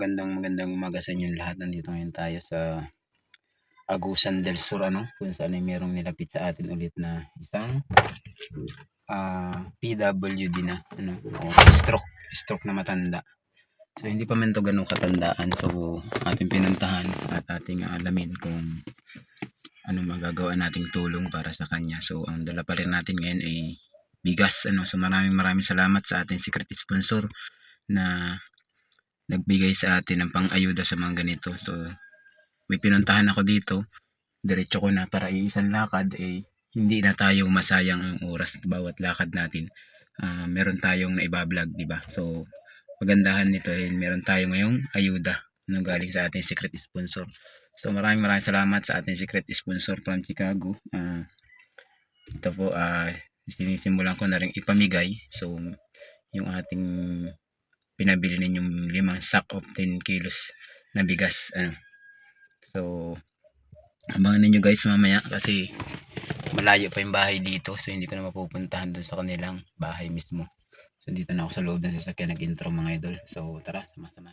Gandang magandang umaga sa inyong lahat. Nandito ngayon tayo sa Agusan del Sur ano, kung saan ay merong nilapit sa atin ulit na isang ah, PWD na ano, stroke, stroke na matanda. So hindi pa man to ganun katandaan. So ating pinuntahan at ating alamin kung ano magagawa nating tulong para sa kanya. So ang dala pa rin natin ngayon ay bigas ano. So maraming maraming salamat sa ating secret sponsor na nagbigay sa atin ng pang-ayuda sa mga ganito. So, may pinuntahan ako dito. Diretso ko na para iisang lakad, eh, hindi na tayo masayang ang oras bawat lakad natin. Ah, meron tayong naibablog, di ba? So, pagandahan nito, eh, meron tayo ngayong ayuda na galing sa ating secret sponsor. So, maraming maraming salamat sa ating secret sponsor from Chicago. Ah, ito po, ah, sinisimulan ko na rin ipamigay. So, yung ating pinabili ninyong limang sack of 10 kilos na bigas. Ano. So, abangan ninyo guys mamaya kasi malayo pa yung bahay dito. So, hindi ko na mapupuntahan dun sa kanilang bahay mismo. So, dito na ako sa loob ng sasakyan nag-intro mga idol. So, tara, sama-sama.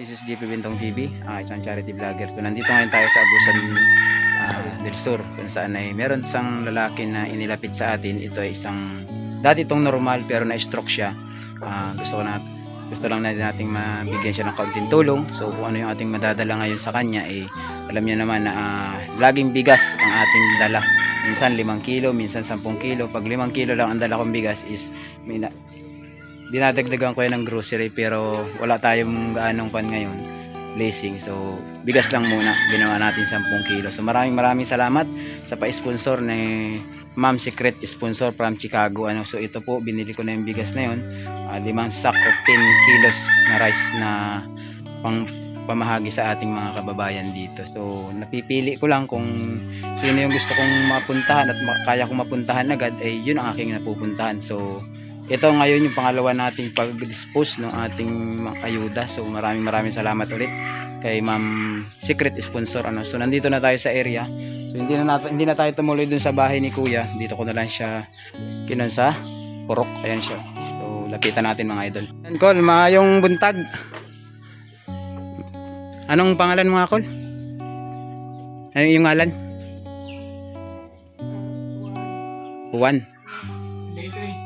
This is JP Bintong TV, ah, isang charity vlogger. So, nandito ngayon tayo sa Abusan ah, del Sur, kung saan ay meron isang lalaki na inilapit sa atin. Ito ay isang, dati itong normal pero na-stroke siya. Ah, gusto ko na, gusto lang natin nating mabigyan siya ng kaunting tulong. So, kung ano yung ating madadala ngayon sa kanya, eh, alam niyo naman na ah, laging bigas ang ating dala. Minsan 5 kilo, minsan 10 kilo. Pag 5 kilo lang ang dala kong bigas is, may na, dinadagdagan ko yan ng grocery pero wala tayong gaanong pan ngayon. Blessing. So bigas lang muna. Ginawa natin 10 kilo. So maraming maraming salamat sa pa-sponsor ni Ma'am Secret sponsor from Chicago. Ano so ito po binili ko na yung bigas na yun. Ah, limang sack of 10 kilos na rice na pang pamahagi sa ating mga kababayan dito. So napipili ko lang kung sino yung gusto kong mapuntahan at kaya kong mapuntahan agad ay yun ang aking napupuntahan. So ito ngayon yung pangalawa nating pag-dispose ng ating mga ayuda. So maraming maraming salamat ulit kay Ma'am Secret Sponsor ano. So nandito na tayo sa area. So hindi na nat- hindi na tayo tumuloy dun sa bahay ni Kuya. Dito ko na lang siya kinon sa Purok. Ayan siya. So lapitan natin mga idol. Yan Col, maayong buntag. Anong pangalan mo nga Col? Ano yung ngalan? Juan.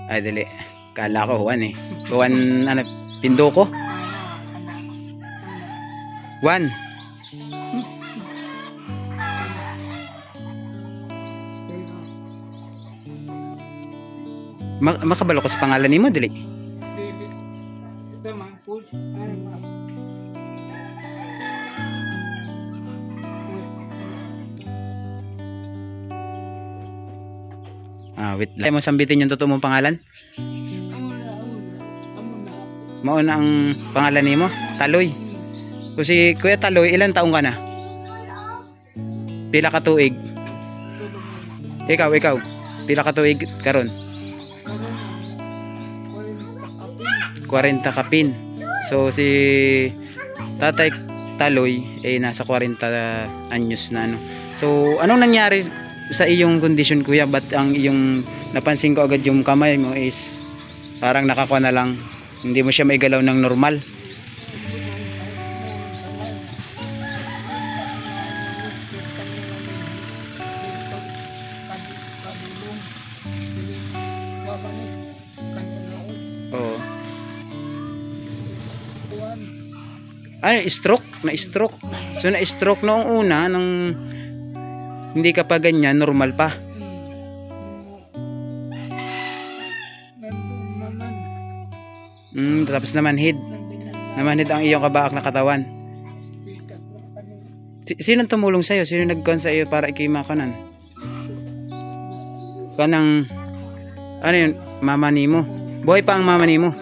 Ay, dali. Kala ko Juan eh. Juan, ano, Tindoko? Juan. Ma makabalo ko sa pangalan ni mo. Dili. Ah, wait lang. Mo sambitin yung totoo mong pangalan? Amuna. Mauna ang pangalan ni mo? Taloy. Kung si Kuya Taloy, ilan taong ka na? Pila ka tuig? Ikaw, ikaw. Pila ka tuig karon? Karon, 40 40 kapin. So si Tatay Taloy ay nasa 40 anyos na ano. So anong nangyari sa iyong kondisyon kuya? Ba't ang iyong napansin ko agad yung kamay mo is parang nakakuha na lang hindi mo siya maigalaw ng normal. Oo. Ay, stroke, na-stroke. So na-stroke noong una nang hindi ka pa ganyan, normal pa. Mm, tapos namanhid. Namanhid ang iyong kabaak na katawan. Si- sinong tumulong sa'yo? Sino nagkon sa iyo para ikay makanan? kanang ano yun, mama nimo. Buhay pa ang mama nimo.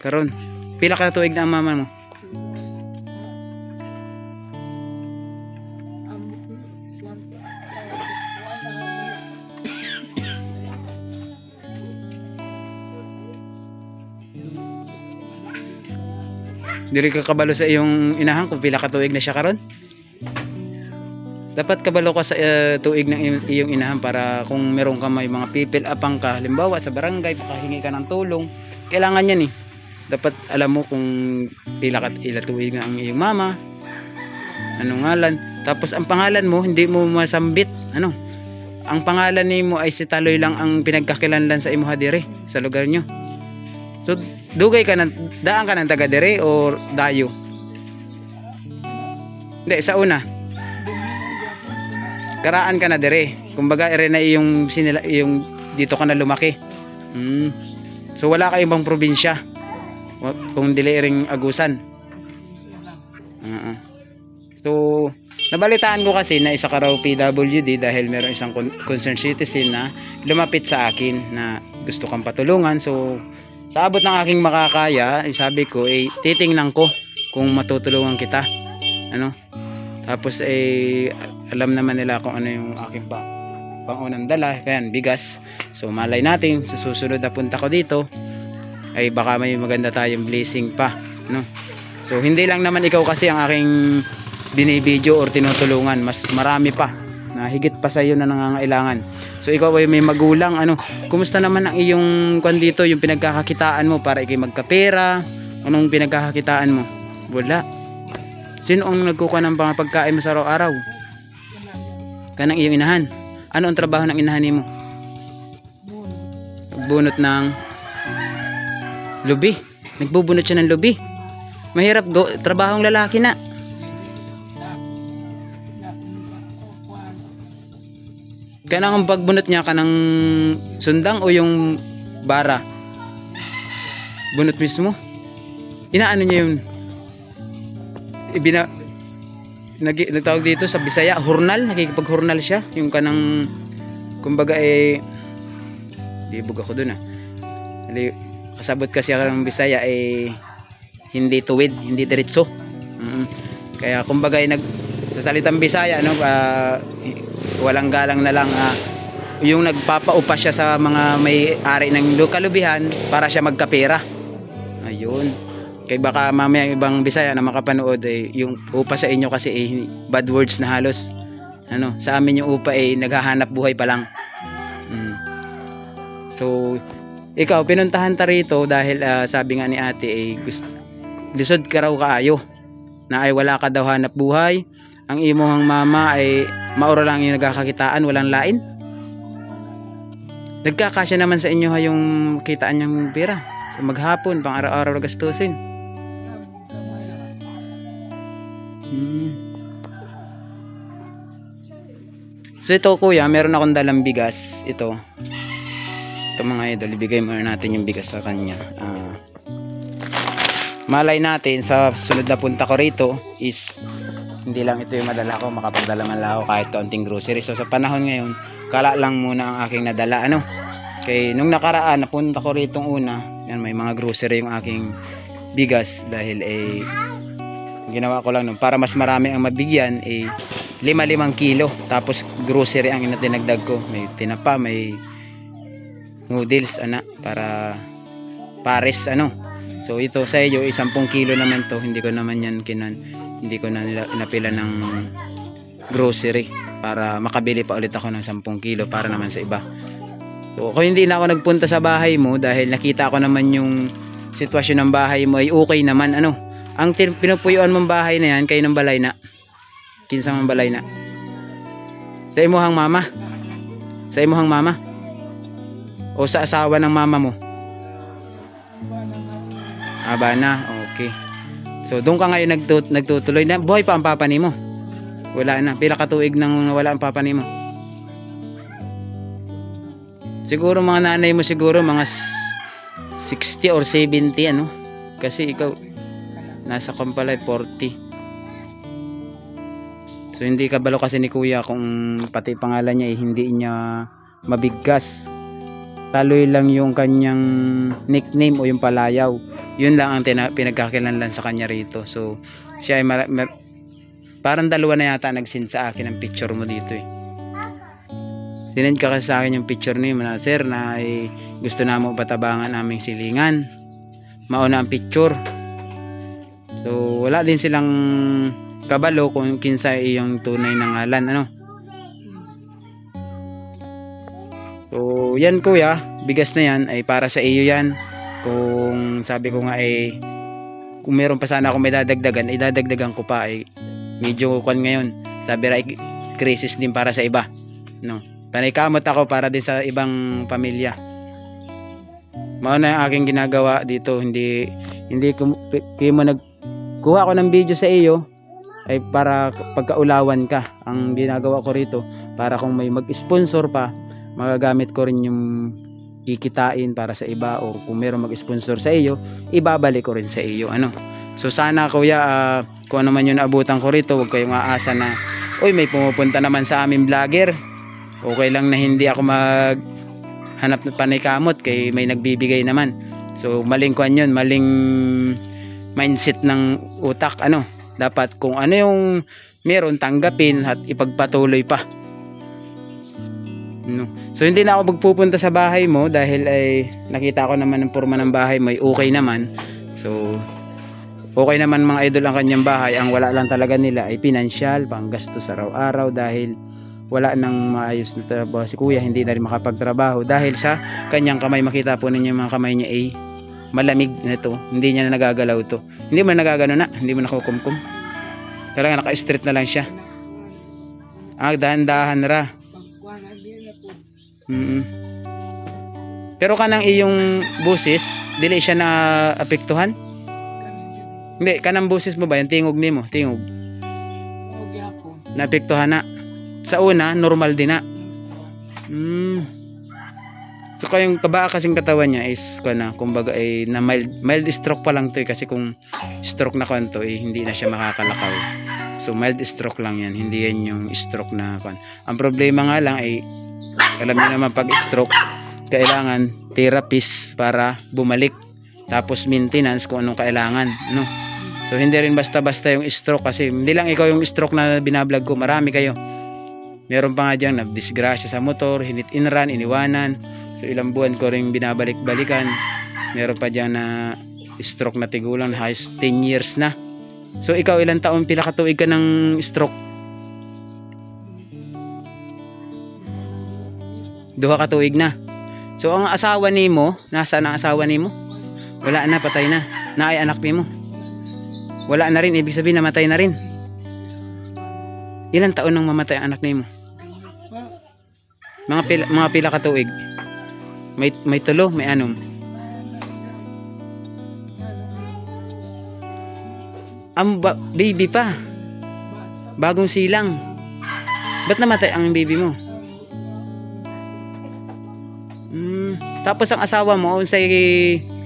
Karon. Pila ka tuig na ang mama mo? Diri ka kabalo sa iyong inahan kung pila ka tuig na siya karon? Dapat kabalo ka sa eh, tuig ng iyong- inahan para kung meron ka may mga pipil apang ka, halimbawa sa barangay, pakahingi ka ng tulong, kailangan yan eh. Dapat alam mo kung pila ka ila tuig na ang iyong mama, anong ngalan. Tapos ang pangalan mo, hindi mo masambit. Ano? Ang pangalan ni mo ay si Taloy lang ang pinagkakilanlan sa imo dire sa lugar nyo. So, dugay ka ng, daan ka ng taga dire or dayo? Hindi, sa una. Karaan ka na dire. Kumbaga, ere na yung, sinila, yung dito ka na lumaki. Hmm. So, wala ka ibang probinsya. Kung dili ring agusan. Oo. So, nabalitaan ko kasi na isa ka raw PWD dahil meron isang con- concerned citizen na lumapit sa akin na gusto kang patulungan. So, sa abot ng aking makakaya, eh, sabi ko, eh, titingnan ko kung matutulungan kita. Ano? Tapos, eh, alam naman nila kung ano yung aking pa pangunang dala. Kaya, bigas. So, malay natin, sa susunod na punta ko dito, ay baka may maganda tayong blessing pa. No? So, hindi lang naman ikaw kasi ang aking binibidyo or tinutulungan. Mas marami pa na higit pa sa iyo na nangangailangan. So ikaw ay may magulang, ano, kumusta naman ang iyong kwan dito, yung pinagkakakitaan mo para ikay magkapera? Anong pinagkakakitaan mo? Wala. Sino ang nagkukuha ng mga pagkain mo sa araw-araw? Kanang iyong inahan. Ano ang trabaho ng inahan mo? Nagbunot ng lubi. Nagbubunot siya ng lubi. Mahirap go, trabahong lalaki na. Kanang ang pagbunot niya kanang sundang o yung bara? Bunot mismo? Inaano niya yun? Ibina nag nagtawag dito sa Bisaya, hurnal, nakikipag-hurnal siya, yung kanang kumbaga eh libog ako dun ah. Kasabot kasi ako ng Bisaya eh hindi tuwid, hindi diretso. Mm. Kaya kumbaga eh, nag sa salitang Bisaya no, i- walang galang na lang ah, yung nagpapaupa siya sa mga may ari ng lukalubihan para siya magkapera. Ayun. Kaya baka mamaya ibang Bisaya na makapanood eh, yung upa sa inyo kasi eh, bad words na halos. Ano, sa amin yung upa eh naghahanap buhay pa lang. Mm. So, ikaw pinuntahan ta rito dahil ah, sabi nga ni ate eh gusto, lisod ka raw kaayo na ay wala ka daw hanap buhay ang imong mama ay mauro lang yung nagkakakitaan walang lain nagkakasya naman sa inyo ha yung kitaan niyang pera sa maghapon pang araw-araw gastusin Hmm. So ito kuya, meron akong dalang bigas. Ito. Ito mga idol, ibigay muna natin yung bigas sa kanya. Ah, malay natin sa sunod na punta ko rito is hindi lang ito yung madala ko, makapagdala man lang ako kahit kaunting grocery. So sa panahon ngayon, kala lang muna ang aking nadala. Ano? Kay nung nakaraan, napunta ko rito una, yan may mga grocery yung aking bigas dahil eh ginawa ko lang nun para mas marami ang mabigyan eh lima limang kilo tapos grocery ang inatinagdag ko may tinapa may noodles ana para pares ano so ito sa iyo isampung kilo naman to. Hindi ko naman yan kinan hindi ko na nila inapila ng grocery para makabili pa ulit ako ng 10 kilo para naman sa iba. So kung hindi na ako nagpunta sa bahay mo dahil nakita ko naman yung sitwasyon ng bahay mo ay okay naman. Ano? Ang pinupuyuan mong bahay na yan kayo ng balay na. Kinsang ang balay na? Sa imuhang mama? Sa imuhang mama? O sa asawa ng mama mo aba na okay. So doon ka ngayon nagtut nagtutuloy na. Buhay pa ang papa ni mo. Wala na pila katuig nang wala ang papa ni mo. Siguro mga nanay mo siguro mga s- 60 or 70 ano? Kasi ikaw nasa Kampalay 40 so hindi kabalo kasi ni kuya kung pati pangalan niya eh, hindi niya mabigkas. Taloy lang yung kanyang nickname o yung palayaw. Yun lang ang pinagkakilanlan sa kanya rito. So, siya ay mara- mer- parang dalawa na yata nag-send sa akin ang picture mo dito eh. Sinend ka kasi sa akin yung picture ni na sir na ay gusto na mo patabangan naming silingan. Mauna ang picture. So, wala din silang kabalo kung kinsa iyong tunay na ngalan. Ano? So, yan kuya, bigas na yan ay para sa iyo yan. Kung sabi ko nga ay kung meron pa sana akong may dadagdagan, dadagdagan ko pa ay medyo kwan ngayon. Sabi ra crisis din para sa iba. No. Panay kamot ako para din sa ibang pamilya. Mao na yung aking ginagawa dito, hindi hindi ko mo nag kuha ko ng video sa iyo ay para pagkaulawan ka. Ang ginagawa ko rito para kung may mag-sponsor pa, magagamit ko rin yung kikitain para sa iba o kung meron mag-sponsor sa iyo, ibabalik ko rin sa iyo. Ano? So sana kuya, ah, kung ano man yung naabutan ko rito, huwag kayong aasa na, uy may pumupunta naman sa aming vlogger. Okay lang na hindi ako mag hanap ng panikamot kay may nagbibigay naman. So maling kwan yun, maling mindset ng utak. Ano? Dapat kung ano yung meron tanggapin at ipagpatuloy pa. No. So hindi na ako magpupunta sa bahay mo dahil ay nakita ko naman ang forma ng bahay mo ay okay naman. So okay naman mga idol ang kanyang bahay. Ang wala lang talaga nila ay pinansyal, panggastos araw-araw dahil wala nang maayos na trabaho si kuya, hindi na rin makapagtrabaho dahil sa kanyang kamay. Makita po ninyo mga kamay niya ay malamig na to. Hindi niya na nagagalaw to. Hindi mo na nagagano na, hindi mo na kukumkum. Talaga naka-straight na lang siya. Ah, dahan-dahan ra. Po. Mm. Pero kanang iyong busis, dili siya na apektuhan? Hindi, kanang busis mo ba yung tingog nimo, tingog. Okay po. Naapektuhan na. Sa una, normal din na. Mm. So kayong kabaa kasing katawan niya is kana kumbaga ay na mild, mild stroke pa lang to eh, kasi kung stroke na kanto eh hindi na siya makakalakaw. So mild stroke lang yan, hindi yan yung stroke na kan. Ang problema nga lang ay alam niyo naman pag stroke kailangan therapist para bumalik. Tapos maintenance kung anong kailangan no? So hindi rin basta-basta yung stroke kasi hindi lang ikaw yung stroke na binablog ko marami kayo. Meron pa nga dyan na disgrasya sa motor hinit inran iniwanan. So ilang buwan ko rin binabalik-balikan. Meron pa dyan na stroke na tigulang halos 10 years na. So ikaw ilang taon pila katuig ka ng stroke duha ka tuig na So ang asawa nimo, nasa ang asawa nimo? Wala na, patay na. Naay anak nimo. Wala na rin, ibig sabihin namatay na rin. Ilan taon nang mamatay ang anak nimo? Mga pila, mga pila ka tuig. May may tulo, may anom. Ang ba- baby pa. Bagong silang. Ba't namatay ang baby mo? Tapos ang asawa mo unsay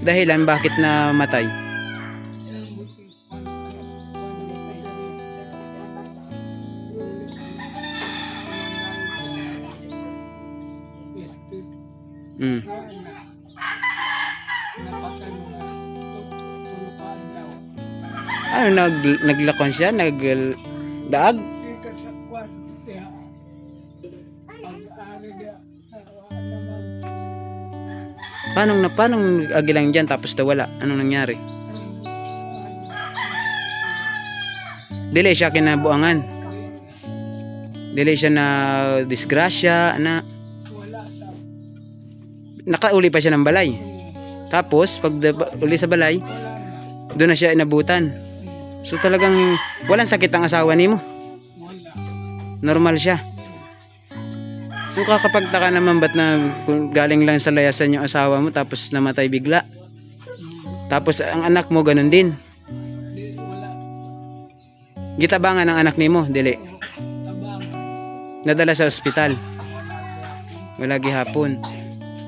dahilan bakit na matay? Mm. Ano nag naglakon siya, nag daag? Paano na paano agilang diyan tapos nawala? Anong nangyari? Dili siya kinabuangan. Dili siya na disgrasya na nakauli pa siya ng balay. Tapos pag uli sa balay, doon na siya inabutan. So talagang walang sakit ang asawa nimo. Normal siya. So kakapagtaka naman ba't na kung galing lang sa layasan yung asawa mo tapos namatay bigla. Tapos ang anak mo ganun din. Gitabangan ang anak nimo, dili. Nadala sa ospital. Wala gihapon.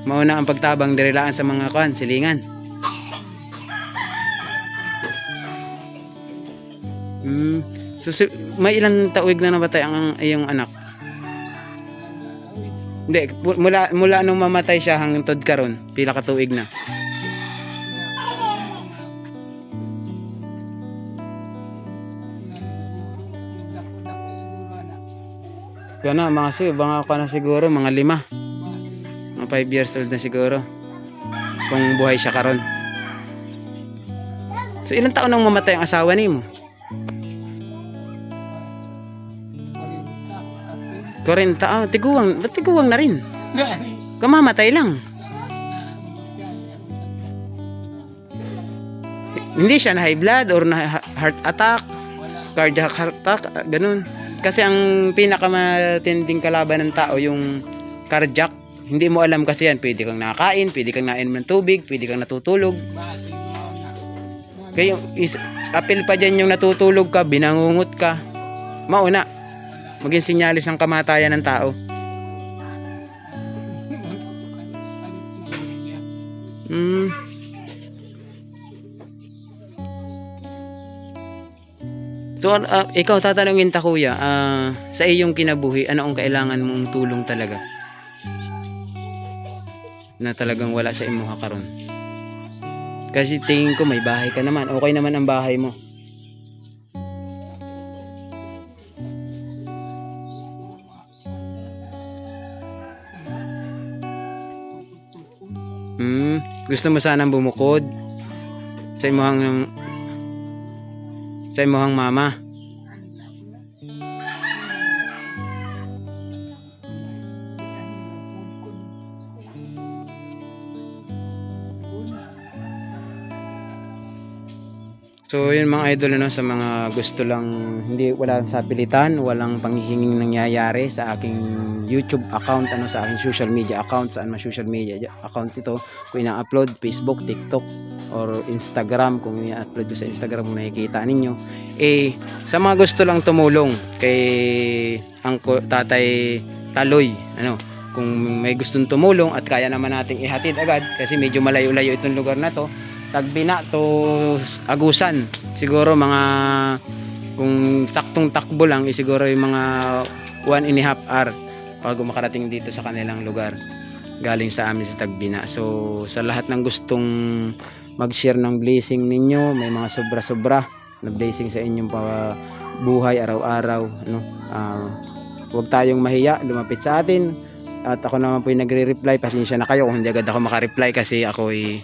Mauna ang pagtabang dirilaan sa mga kan, silingan. Hmm. So, si- may ilang tauig na nabatay ang iyong anak? Hindi, mula, mula nung mamatay siya hanggang tod karon, pila ka tuig na. Yan na, mga sig, mga ka na siguro, mga lima. Mga 5 years old na siguro. Kung buhay siya karon. So ilang taon nang mamatay ang asawa ni mo? 40, ah, tiguwang, ba't tiguwang na rin? Kamamatay lang. Hindi siya na high blood or na heart attack, cardiac heart attack, ah, ganun. Kasi ang pinakamatinding kalaban ng tao yung cardiac. Hindi mo alam kasi yan. Pwede kang nakakain, pwede kang nainom ng tubig, pwede kang natutulog. Kaya is, apel pa dyan yung natutulog ka, binangungot ka. Mauna, maging sinyalis ng kamatayan ng tao. Hmm. So, ah, ikaw tatanungin ta kuya, ah, sa iyong kinabuhi, ano ang kailangan mong tulong talaga? Na talagang wala sa imuha karon. Kasi tingin ko may bahay ka naman. Okay naman ang bahay mo. Gusto mo sanang bumukod sa imuhang sa imuhang mama. So yun mga idol ano sa mga gusto lang hindi wala sa pilitan, walang panghihinging nangyayari sa aking YouTube account ano sa aking social media account saan man social media account ito kung ina-upload Facebook, TikTok or Instagram kung ina-upload ko sa Instagram kung nakikita ninyo. Eh sa mga gusto lang tumulong kay angko tatay Taloy ano kung may gustong tumulong at kaya naman nating ihatid agad kasi medyo malayo-layo itong lugar na to Tagbina to Agusan. Siguro mga kung saktong takbo lang eh, siguro yung mga one and a half hour bago makarating dito sa kanilang lugar galing sa amin sa Tagbina. So sa lahat ng gustong mag-share ng blessing ninyo, may mga sobra-sobra na blessing sa inyong pa buhay araw-araw, ano? Ah, huwag tayong mahiya, lumapit sa atin. At ako naman po yung nagre-reply, pasensya na kayo kung hindi agad ako makareply kasi ako ay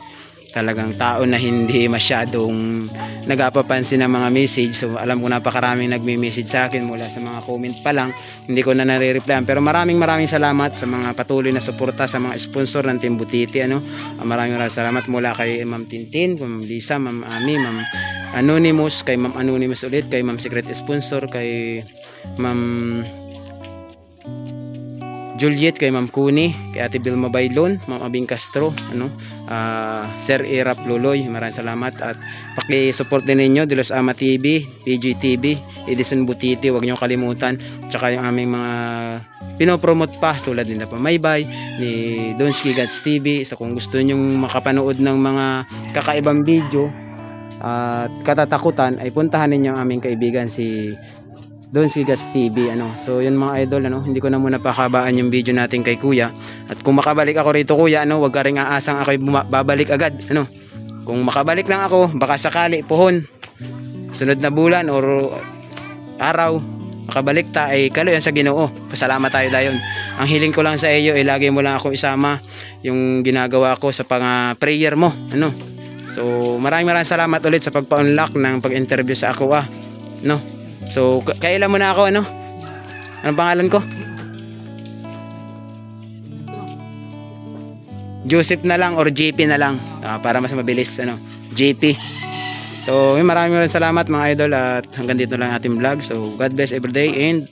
talagang tao na hindi masyadong nagapapansin ng mga message. So alam ko napakaraming nagme-message sa akin mula sa mga comment pa lang. Hindi ko na nare-replyan. Pero maraming maraming salamat sa mga patuloy na suporta sa mga sponsor ng Team Butiti. Ano? Ah, Maraming maraming salamat mula kay Ma'am Tintin, Ma'am Lisa, Ma'am Ami, Ma'am Anonymous, kay Ma'am Anonymous ulit, kay Ma'am Secret Sponsor, kay Ma'am Juliet kay Ma'am Kuni, kay Ate Vilma Bailon, Ma'am Abing Castro, ano, ah, Sir Irap Luloy, maraming salamat at paki-support din ninyo Dilos Ama TV, PGTV, Edison Butiti, huwag niyo kalimutan, tsaka yung aming mga pinopromote pa tulad nila Pamaybay, ni Donski Gods TV, so kung gusto niyo makapanood ng mga kakaibang video at katatakutan ay puntahan ninyo ang aming kaibigan si doon si Gas TV ano. So yun mga idol ano, hindi ko na muna pakabaan yung video natin kay Kuya. At kung makabalik ako rito Kuya ano, wag ka ring aasang ako babalik agad ano. Kung makabalik lang ako, baka sakali puhon. Sunod na bulan or araw makabalik ta ay kalo yan sa Ginoo. Pasalamat tayo dayon. Ang hiling ko lang sa iyo ay lagi mo lang ako isama yung ginagawa ko sa pang prayer mo ano. So maraming maraming salamat ulit sa pagpa-unlock ng pag-interview sa ako ah. No. So, kailan mo na ako, ano? Anong pangalan ko? Joseph na lang or JP na lang Ah, para mas mabilis ano JP so maraming maraming salamat mga idol at hanggang dito lang ating vlog so God bless everyday and